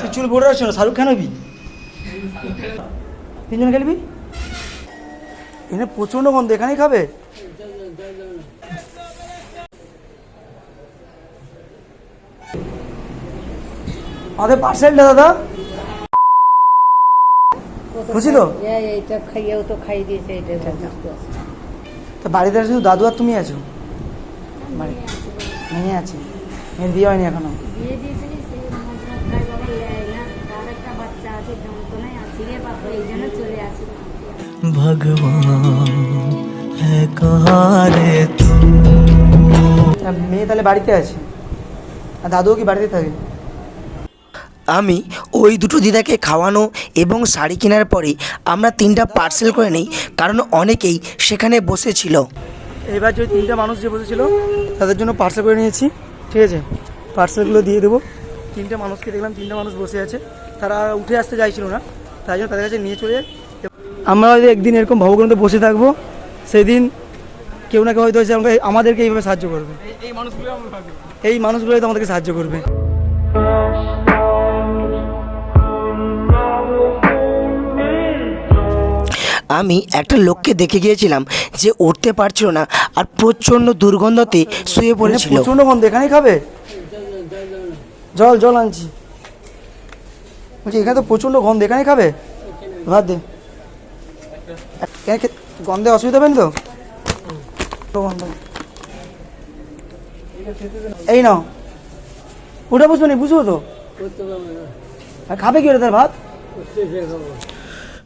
তুই চুল বড় রাখছো না শাহরুখ খান হবি? তিনজন খেলবি? এখানে প্রচণ্ড গন্ধ, এখানেই খাবে? আমাদের পার্সেলটা দাদা। খুশি তো? এই এইটা খাইয়েও তো খাই দিয়েছে এটা বাড়িতে শুধু দাদু আর তুমি আছো? বাড়ি আছে। বিয়ে হয়নি এখনও। বিয়ে দিয়েছিলি মেয়ে তাহলে বাড়িতে আছে? আর দাদুও কি বাড়িতে থাকে? আমি ওই দুটো দিদাকে খাওয়ানো এবং শাড়ি কেনার পরে আমরা তিনটা পার্সেল করে নিই কারণ অনেকেই সেখানে বসেছিল। এবার যে তিনটা মানুষ যে বসেছিল তাদের জন্য পার্সেল করে নিয়েছি। ঠিক আছে? পার্সেলগুলো দিয়ে দেবো। তিনটে মানুষকে দেখলাম তিনটে মানুষ বসে আছে। তারা উঠে আসতে চাইছিল না। তাই জন্য তাদের কাছে নিয়ে চলে যাই। আমরা যদি একদিন এরকম ভবগ্রন্থে বসে থাকব। সেদিন কেউ না কেউ হয়তো এসে আমাকে আমাদেরকে এইভাবে সাহায্য করবে। এই মানুষগুলো তো আমাদেরকে সাহায্য করবে। আমি একটা লোককে দেখে গিয়েছিলাম যে উঠতে পারছিল না আর প্রচণ্ড দুর্গন্ধতে শুয়ে পড়েছিল। প্রচণ্ড গন্ধ। এখানেই খাবে? জল জল আনছি। বলছি, এখানে তো প্রচণ্ড গন্ধ, এখানে খাবে? ভাত দে। গন্ধে অসুবিধা হবে না তো? গন্ধ এই নাও। ওটা বুঝব নি, বুঝব তো? খাবে কি ওটা তার ভাত?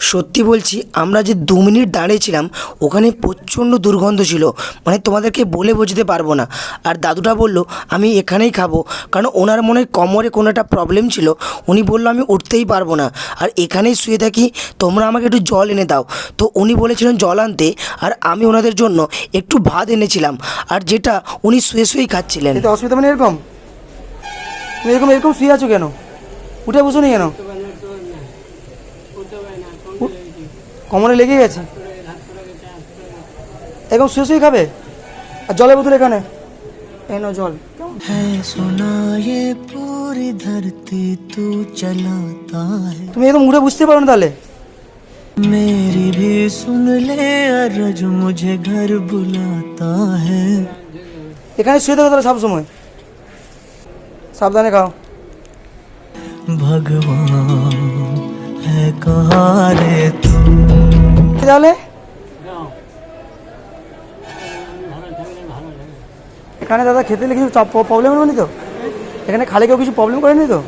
সত্যি বলছি, আমরা যে দু মিনিট দাঁড়িয়েছিলাম, ওখানে প্রচণ্ড দুর্গন্ধ ছিল। মানে তোমাদেরকে বলে বোঝাতে পারব না। আর দাদুটা বলল, আমি এখানেই খাব। কারণ ওনার মনে কোমরে কোনো একটা প্রবলেম ছিল। উনি বলল, আমি উঠতেই পারব না। আর এখানেই শুয়ে থাকি, তোমরা আমাকে একটু জল এনে দাও। তো উনি বলেছিলেন, জল আনতে। আর আমি ওনাদের জন্য একটু ভাত এনেছিলাম। আর যেটা উনি শুয়ে শুয়েই খাচ্ছিলেন। অসুবিধা মানে এরকম? এরকম এরকম শুয়ে আছো কেন? উঠে বসো নি কেন? কোমরে লেগে গেছে এরকম শুয়ে শুয়ে খাবে আর জলের বোতল এখানে এই নাও জল है सुना ये पूरी धरती तू चलाता है তুমি একদম উঠে বুঝতে পারো না তাহলে मेरी भी सुन ले अरज मुझे घर बुलाता है এখানে শুয়ে থাকো তাহলে সবসময় সাবধানে খাও भगवान है कहाँ रे तू তাহলে? এখানে দাদা খেতে গেলে কিছু প্রবলেম হয়নি তো? এখানে খালি কেউ কিছু প্রবলেম করেনি তো?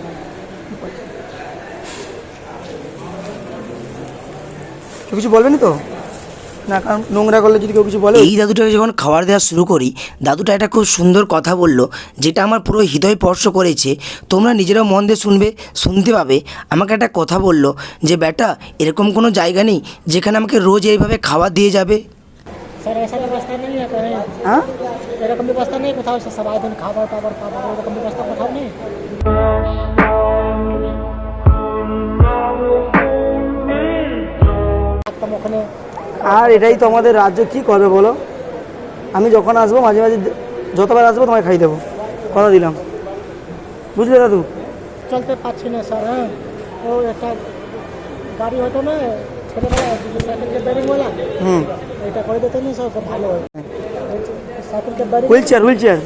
কিছু বলবেনি তো? না কারণ নোংরা করলে যদি কেউ কিছু বলে এই দাদুটাকে যখন খাবার দেওয়া শুরু করি দাদুটা একটা খুব সুন্দর কথা বলল যেটা আমার পুরো হৃদয় স্পর্শ করেছে। তোমরা নিজেরাও মন দিয়ে শুনবে শুনতে পাবে। আমাকে একটা কথা বলল যে বেটা এরকম কোনো জায়গা নেই যেখানে আমাকে রোজ এইভাবে খাবার দিয়ে যাবে? হ্যাঁ? ওখানে আর এটাই তো আমাদের রাজ্য কি করবে বলো? আমি যখন আসব মাঝে মাঝে যতবার আসব তোমায় খাই দেবো। কথা দিলাম। বুঝলে দাদু? চলতে পারছি না স্যার হ্যাঁ? ও একটা গাড়ি হতো না হুম। এটা করে স্যার ভালো হয়। সাইকেলকে barring wheelchair wheelchair.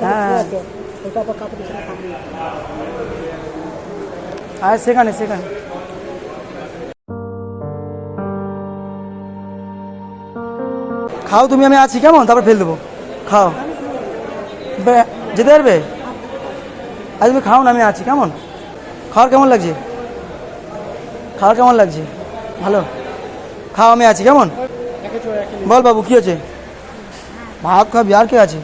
হ্যাঁ হ্যাঁ। ওটা কাপড় আর সেখানে সেখানে। খাও তুমি আমি আছি কেমন তারপর ফেল দেবো খাও যেতে পারবে আজ তুমি খাও না আমি আছি কেমন খাওয়ার কেমন লাগছে খাওয়ার কেমন লাগছে ভালো খাও আমি আছি কেমন বল বাবু কি হচ্ছে ভাত খাবি আর কে আছে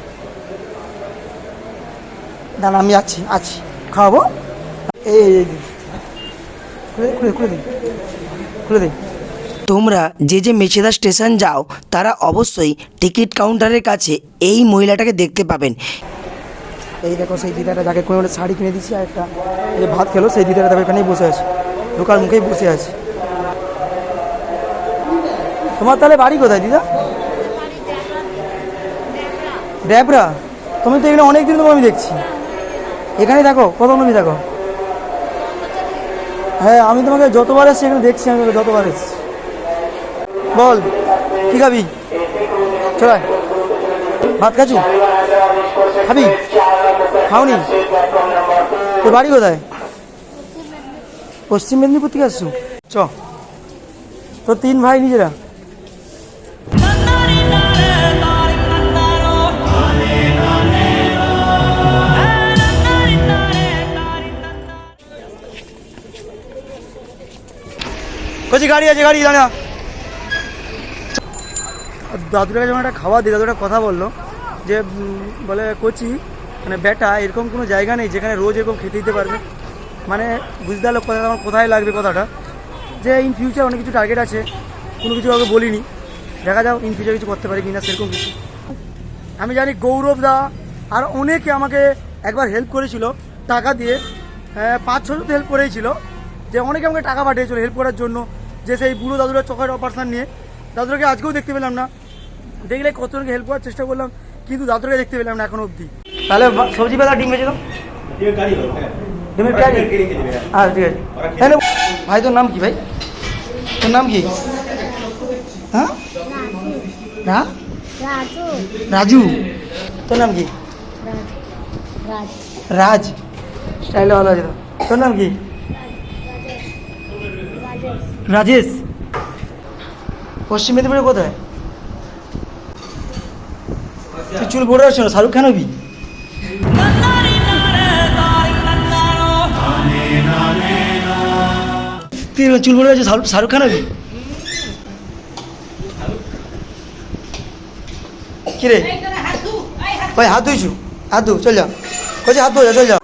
দাঁড়া আমি আছি আছি খাওয়াবো এই। খুলে খুলে খুলে দিন খুলে দিন তোমরা যে যে মেছেদা স্টেশন যাও, তারা অবশ্যই টিকিট কাউন্টারের কাছে এই মহিলাটাকে দেখতে পাবেন। এই দেখো সেই দিদাটা যাকে কোনো শাড়ি কিনে দিচ্ছি আর একটা যে ভাত খেলো, সেই দিদাটা দেখো এখানেই বসে আছে। ঢোকার মুখেই বসে আছে। তোমার তাহলে বাড়ি কোথায় দিদা? ড্যাবরা তুমি তো এখানে অনেক দিন তোমার আমি দেখছি। এখানেই দেখো কত নবী দেখো হ্যাঁ আমি তোমাকে যতবার এসেছি এখানে দেখছি, আমি তোকে যতবার এসছি। বল, কি খাবি? চল ভাত খাচ্ছু? খাবি? খাওনি? তোর বাড়ি কোথায়? পশ্চিম মেদিনীপুর থেকে আসছো? চ। তোর তিন ভাই নিজেরা। কচি, গাড়ি আছে, গাড়ি, দাঁড়া। দাদুটাকে যখন একটা খাওয়া দিই দাদু একটা কথা বলল যে বলে কচি মানে বেটা এরকম কোনো জায়গা নেই যেখানে রোজ এরকম খেতে দিতে পারবে। মানে বুঝতে পারল কথাটা আমার কোথায় লাগবে কথাটা। যে ইন ফিউচার অনেক কিছু টার্গেট আছে কোনো কিছু কাউকে বলিনি। দেখা যাও ইন ফিউচার কিছু করতে পারি কিনা সেরকম কিছু। আমি জানি গৌরব দা আর অনেকে আমাকে একবার হেল্প করেছিল টাকা দিয়ে হ্যাঁ, পাঁচ তো হেল্প করেইছিল যে অনেকে আমাকে টাকা পাঠিয়েছিল হেল্প করার জন্য যে সেই বুড়ো দাদুরা চোখের অপারেশন নিয়ে। দাদুরাকে আজকেও দেখতে পেলাম না। দেখলে কত কতজনকে হেল্প করার চেষ্টা করলাম কিন্তু দাদুরাকে দেখতে পেলাম না এখনও অবধি। তাহলে সবজি বেলা ডিম বেছিল ডিমের প্যাকেট আচ্ছা ঠিক আছে। তাহলে ভাই তোর নাম কি ভাই? তোর নাম কি? হ্যাঁ? হ্যাঁ? রাজু। রাজু। তোর নাম কি? রাজ। রাজ। স্টাইলে ভালো আছে তোর নাম কি? রাজেশ। পশ্চিম মেদিনীপুরে কোথায়? তুই চুল বড় আসছো শাহরুখ খান হবি? তুই চুল বড় আছে শাহরুখ খান হবি? কিরে ভাই, হাত ধুইছু? হাত ধু, চল যা। কইছে হাত ধো, যা, চল যা।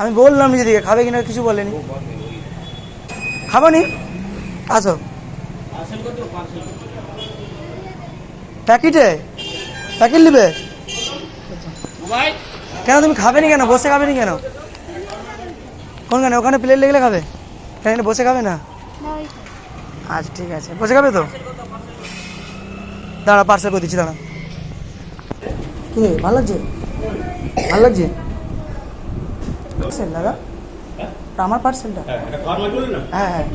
আমি বললাম নিজে দিকে, খাবে কিনা কিছু বলেনি। খাব নি? আসো। প্যাকেটে? প্যাকেট নিবে? কেন তুমি খাবে নি কেন? বসে খাবে নি কেন? কোন কেন ওখানে প্লেট লেগলে খাবে? কেন এখানে বসে খাবে না? আচ্ছা ঠিক আছে। বসে খাবে তো? দাঁড়া পার্সেল করে দিচ্ছি দাঁড়া। কি ভালো লাগছে? ভালো লাগছে? পার্সেল দাদা? ওটা আমার পার্সেলটা হ্যাঁ হ্যাঁ।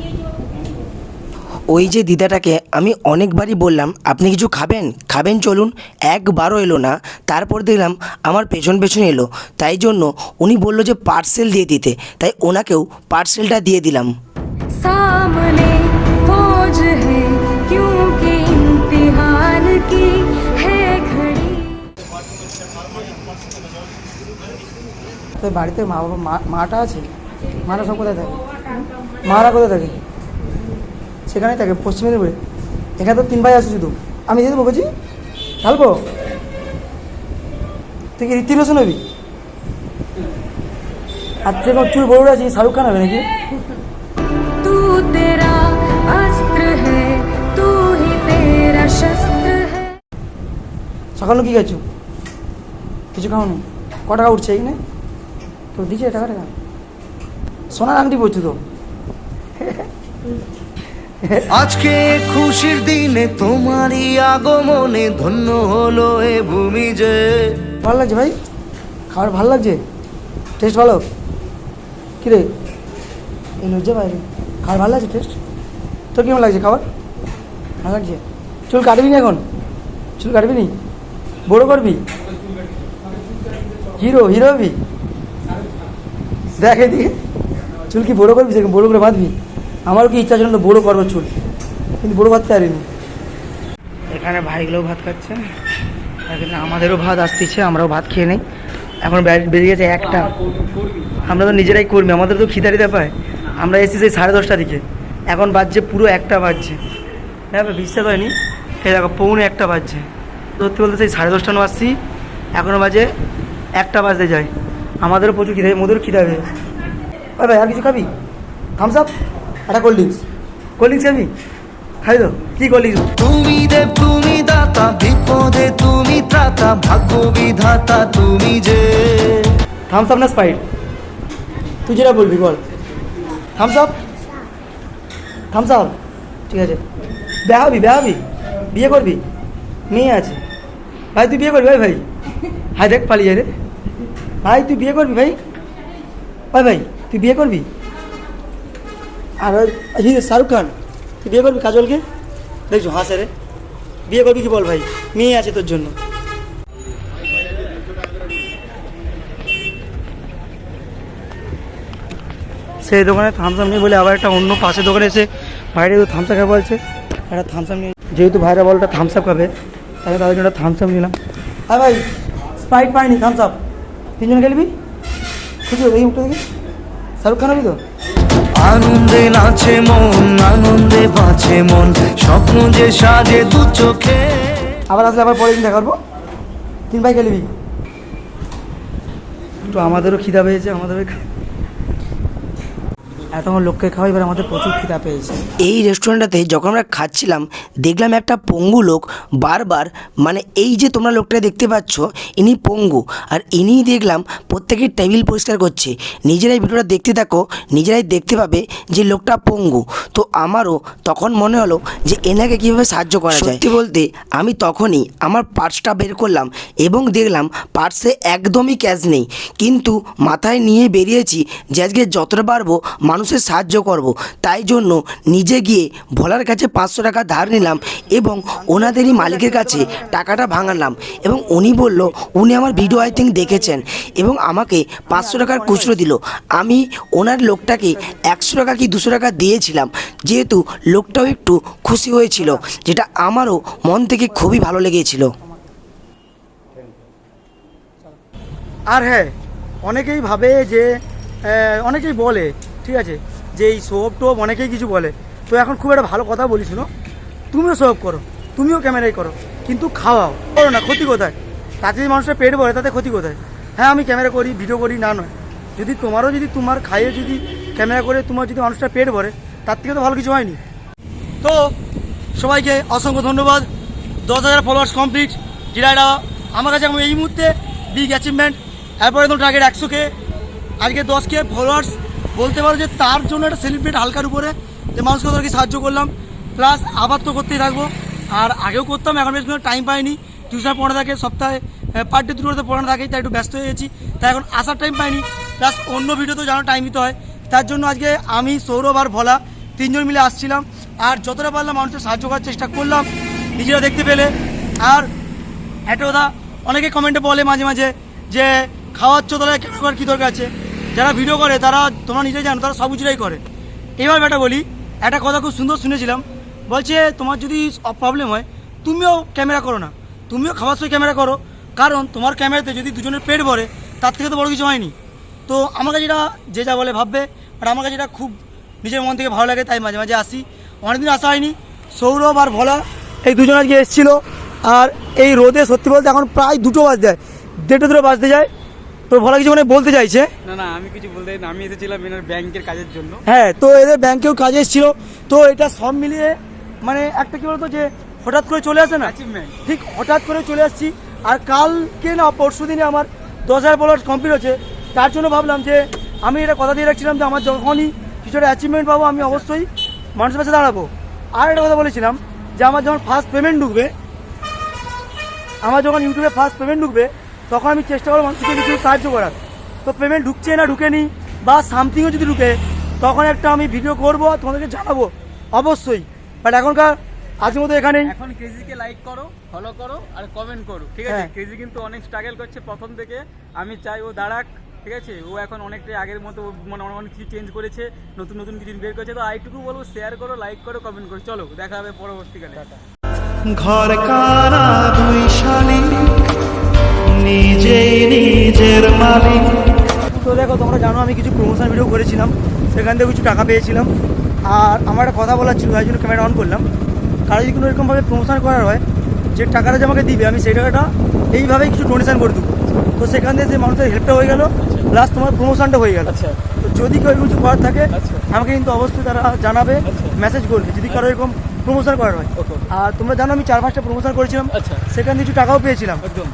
ওই যে দিদাটাকে আমি অনেকবারই বললাম আপনি কিছু খাবেন খাবেন চলুন একবারও এলো না তারপর দেখলাম আমার পেছন পেছন এলো তাই জন্য উনি বললো যে পার্সেল দিয়ে দিতে তাই ওনাকেও পার্সেলটা দিয়ে দিলাম सामने फौज है क्योंकि इम्तिहान की है घड़ी তোর বাড়িতে মা বাবা মা মাটা আছে মারা সব কোথায় থাকে মারা কোথায় থাকে সেখানেই থাকে পশ্চিম মেদিনীপুরে। এখানে তো তিন ভাই আছে শুধু। আমি দিয়ে দেবো বুঝি ঢালবো? তুই কি রীতি রোশন হবি? আর সেরকম চুল বড় আছিস শাহরুখ খান হবে নাকি? সকালে কি গেছো কিছু খাও না ক টাকা উঠছে এখানে তো দিচ্ছে টাকা টাকা? সোনার আংটি পড়ছো তো। আজকে খুশির দিনে তোমারই আগমনে ধন্য হলো এ ভূমি যে। ভালো লাগছে ভাই? খাবার ভালো লাগছে? টেস্ট ভালো? কিরে? এই লজ্জা বাইরে। খাবার ভালো লাগছে টেস্ট তোর কেমন লাগছে খাবার? ভালো লাগছে। চুল কাটবি না এখন? চুল কাটবি নি? বড়ো করবি? হিরো হিরো হবি? দেখ এদিকে। চুল কি বড়ো করবি? বড়ো করে বাঁধবি? আমারও কি ইচ্ছা ছিল বড়ো করব চুল কিন্তু বড়ো বাঁধতে পারিনি। এখানে ভাইগুলোও ভাত খাচ্ছে আমাদেরও ভাত আসতেছে, আমরাও ভাত খেয়ে নেই। এখন বে- বেজে গেছে একটা। আমরা তো নিজেরাই কর্মী, আমাদের তো খিদারিতে পায় আমরা এসেছি সেই সাড়ে দশটা দিকে। এখন বাজছে পুরো একটা বাজছে। হ্যাঁ বিশ্বাস হয়নি? এই দেখো, পৌনে একটা বাজছে। সত্যি বলতে সেই সাড়ে দশটা নো আসছি। এখনও বাজে একটা বাজতে যায়। আমাদেরও প্রচুর খিদে মোদেরও খিদা হয়ে ভাই ভাই, আর কিছু খাবি? থামস আপ একটা কোল্ড ড্রিঙ্কস কোল্ড ড্রিঙ্কস খাবি খাই তো। কী কোল্ড ড্রিঙ্কস তুমি দেব তুমি দাতা বিপদে তুমি ত্রাতা ভাগ্য বিধাতা তুমি যে। থামস আপ না স্পাইট তুই যেটা বলবি বল। থামস আপ থামস আপ ঠিক আছে। বিয়ে হবি বিয়ে হবি? বিয়ে করবি? মেয়ে আছে। ভাই তুই বিয়ে করবি? ভাই ভাই। হাই দেখ পালিয়ে রে। ভাই তুই বিয়ে করবি ভাই? ভাই ভাই তুই বিয়ে করবি? আর হি শাহরুখ খান তুই বিয়ে করবি কাজলকে? দেখছ হাসে রে বিয়ে করবি কি বল ভাই? মেয়ে আছে তোর জন্য। সেই দোকানে থামসাম নেই বলে আবার একটা অন্য পাশে দোকানে এসে বাইরে থামসা খাবে বলছে। একটা থামসাম নিয়ে যেহেতু ভাইরা বলটা থামসাপ খাবে তাই তাদের জন্য থামসাপ নিলাম। আর ভাই স্প্রাইট পাইনি থামসাপ তিনজন খেলবি? খুঁজে এই মুখটা দেখি। শাহরুখ খান হবি তো? আনন্দে নাচে মন, আনন্দে বাঁচে মন, স্বপ্ন যে সাজে দু চোখে। আবার আসলে আবার পরের দিন দেখা করব? তিন ভাই খেলবি? একটু আমাদেরও খিদা পেয়েছে আমাদের এতক্ষণ লোককে খাওয়াই এবার আমাদের প্রচুর খিদা পেয়েছে। এই রেস্টুরেন্টটাতে যখন আমরা খাচ্ছিলাম দেখলাম একটা পঙ্গু লোক বারবার মানে এই যে তোমরা লোকটা দেখতে পাচ্ছ ইনি পঙ্গু। আর ইনিই দেখলাম প্রত্যেকের টেবিল পরিষ্কার করছে। নিজেরাই ভিডিওটা দেখতে থাকো নিজেরাই দেখতে পাবে যে লোকটা পঙ্গু। তো আমারও তখন মনে হলো যে এনাকে কীভাবে সাহায্য করা যায়। সত্যি বলতে আমি তখনই আমার পার্সটা বের করলাম এবং দেখলাম পার্সে একদমই ক্যাশ নেই। কিন্তু মাথায় নিয়ে বেরিয়েছি যে আজকে যতটা পারব মানুষের সাহায্য করব। তাই জন্য নিজে গিয়ে ভোলার কাছে পাঁচশো টাকা ধার নিলাম এবং ওনাদেরই মালিকের কাছে টাকাটা ভাঙালাম এবং উনি বলল, উনি আমার ভিডিও আই থিঙ্ক দেখেছেন এবং আমাকে পাঁচশো টাকার খুচরো দিল। আমি ওনার লোকটাকে একশো টাকা কি দুশো টাকা দিয়েছিলাম। যেহেতু লোকটাও একটু খুশি হয়েছিল, যেটা আমারও মন থেকে খুবই ভালো লেগেছিল। আর হ্যাঁ অনেকেই ভাবে যে অনেকেই বলে ঠিক আছে? যে এই সোপ টোপ অনেকেই কিছু বলে। তো এখন খুব একটা ভালো কথা বলি শুনো? তুমিও সোপ করো, তুমিও ক্যামেরাই করো, কিন্তু খাওয়াও। করো না, ক্ষতি কোথায়? তাতে যদি মানুষের পেট ভরে, তাতে ক্ষতি কোথায়? হ্যাঁ আমি ক্যামেরা করি, ভিডিও করি, না নয়। যদি তোমারও যদি তোমার খাইয়ে যদি ক্যামেরা করে তোমার যদি মানুষটা পেট ভরে, তার থেকে তো ভালো কিছু হয়নি। তো সবাইকে অসংখ্য ধন্যবাদ। দশ হাজার ফলোয়ার্স কমপ্লিট এটা আমার কাছে এই মুহূর্তে বিগ অ্যাচিভমেন্ট এরপরে তো টার্গেট একশোকে আজকে দশকে ফলোয়ার্স বলতে পারো যে তার জন্য একটা সেলিব্রেট হালকার উপরে, যে মানুষকে ওদেরকে সাহায্য করলাম প্লাস আবার তো করতেই থাকব। আর আগেও করতাম, এখন বেশ টাইম পাইনি। টিউশন পড়ানো থাকে, সপ্তাহে পার ডে দুটোতে পড়ানো থাকে তাই একটু ব্যস্ত হয়ে গেছি। তাই এখন আসার টাইম পাইনি প্লাস অন্য ভিডিওতেও যেন টাইম দিতে হয়। তার জন্য আজকে আমি, সৌরভ আর ভোলা তিনজন মিলে আসছিলাম। আর যতটা পারলাম মানুষের সাহায্য করার চেষ্টা করলাম, নিজেরা দেখতে পেলে। আর একটা কথা, অনেকে কমেন্টে বলে মাঝে মাঝে যে, খাওয়াচ্ছ তাহলে কেন? কী দরকার আছে? যারা ভিডিও করে, তারা তোমরা নিজেই জানো, তারা সব কিছুটাই করে। এবার একটা বলি, একটা কথা খুব সুন্দর শুনেছিলাম। বলছে, তোমার যদি প্রবলেম হয়, তুমিও ক্যামেরা করো না। তুমিও খাবার সময় ক্যামেরা করো। কারণ তোমার ক্যামেরাতে যদি দুজনের পেট ভরে, তার থেকে তো বড় কিছু হয়নি। তো আমাকে যেটা যে যা বলে ভাববে আর আমাকে যেটা খুব নিজের মন থেকে ভালো লাগে, তাই মাঝে মাঝে আসি। অনেকদিন আসা হয়নি। সৌরভ আর ভোলা, এই দুজন আজকে এসেছিল। আর এই রোদে সত্যি বলতে এখন প্রায় দুটো বাজতে যায়। দেড়টা দুটো বাজতে যায়। তো ভোলা কিছু মানে বলতে চাইছে? না না আমি কিছু বলতে না আমি এসেছিলাম এনার ব্যাংকের কাজের জন্য। হ্যাঁ তো এদের ব্যাংকেও কাজে এসেছিল। তো এটা সব মিলিয়ে মানে একটা কি বলতো যে হঠাৎ করে চলে আসে না. ঠিক হঠাৎ করে চলে আসছি। আর কালকে না পরশু দিনে আমার দশ হাজার ফলোয়ার্স কমপ্লিট হচ্ছে তার জন্য ভাবলাম যে আমি এটা কথা দিয়ে রাখছিলাম যে আমার যখনই কিছু একটা অ্যাচিভমেন্ট পাবো আমি অবশ্যই মানুষের কাছে দাঁড়াবো। আর একটা কথা বলেছিলাম যে আমার যখন ফার্স্ট পেমেন্ট ঢুকবে আমার যখন ইউটিউবে ফার্স্ট পেমেন্ট ঢুকবে তখন আমি চেষ্টা করব মানুষকে কিছু সাহায্য করার। তো পেমেন্ট ঢুকছে না ঢুকেনি বা সামথিংও যদি ঢুকে তখন একটা আমি ভিডিও করব আর তোমাদেরকে জানাব অবশ্যই। বাট এখনকার আজকের মতো এখানেই। এখন ক্রেজিকে লাইক করো ফলো করো আর কমেন্ট করো ঠিক আছে? কেজি কিন্তু অনেক স্ট্রাগল করছে প্রথম থেকে। আমি চাই ও দাঁড়াক ঠিক আছে? ও এখন অনেকটাই আগের মতো মানে অনেক কিছু চেঞ্জ করেছে নতুন নতুন কিছু বের করেছে। তো আইটুকু বলব শেয়ার করো লাইক করো কমেন্ট করো। চলো দেখা হবে পরবর্তীকালে। ঘর কারা দুই শালিক নিজেই নিজের মালিক। তো দেখো তোমরা জানো আমি কিছু প্রমোশন ভিডিও করেছিলাম সেখান থেকে কিছু টাকা পেয়েছিলাম। আর আমার একটা কথা বলার ছিল তাই জন্য ক্যামেরা অন করলাম। কারও যদি কোনো এরকমভাবে প্রমোশন করার হয় যে টাকাটা যে আমাকে দিবে আমি সেই টাকাটা এইভাবেই কিছু ডোনেশন করে দেবো। তো সেখান থেকে যে মানুষের হেল্পটা হয়ে গেল প্লাস তোমার প্রমোশনটা হয়ে গেল। আচ্ছা। তো যদি কেউ কিছু করার থাকে আচ্ছা। আমাকে কিন্তু অবশ্যই তারা জানাবে আচ্ছা। মেসেজ করবে যদি কারও এরকম প্রমোশন করার হয়। আর তোমরা জানো আমি চার পাঁচটা প্রমোশন করেছিলাম আচ্ছা। সেখান থেকে কিছু টাকাও পেয়েছিলাম। একদম।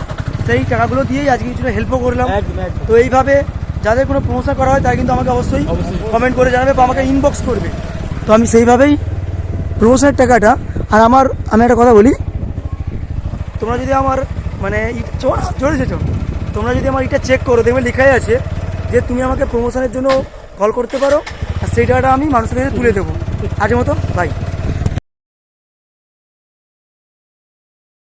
সেই টাকাগুলো দিয়েই আজকে কিছুটা হেল্পও করলাম। তো এইভাবে যাদের কোনো প্রমোশন করা হয় তারা কিন্তু আমাকে অবশ্যই। কমেন্ট করে জানাবে বা আমাকে ইনবক্স করবে। তো আমি সেইভাবেই প্রমোশনের টাকাটা আর আমার আমি একটা কথা বলি। তোমরা যদি আমার মানে চোর চো তোমরা যদি আমার এটা চেক করো দেখবে লেখাই আছে যে তুমি আমাকে প্রমোশনের জন্য কল করতে পারো আর সেই টাকাটা আমি মানুষের কাছে তুলে দেবো। আজের মতো বাই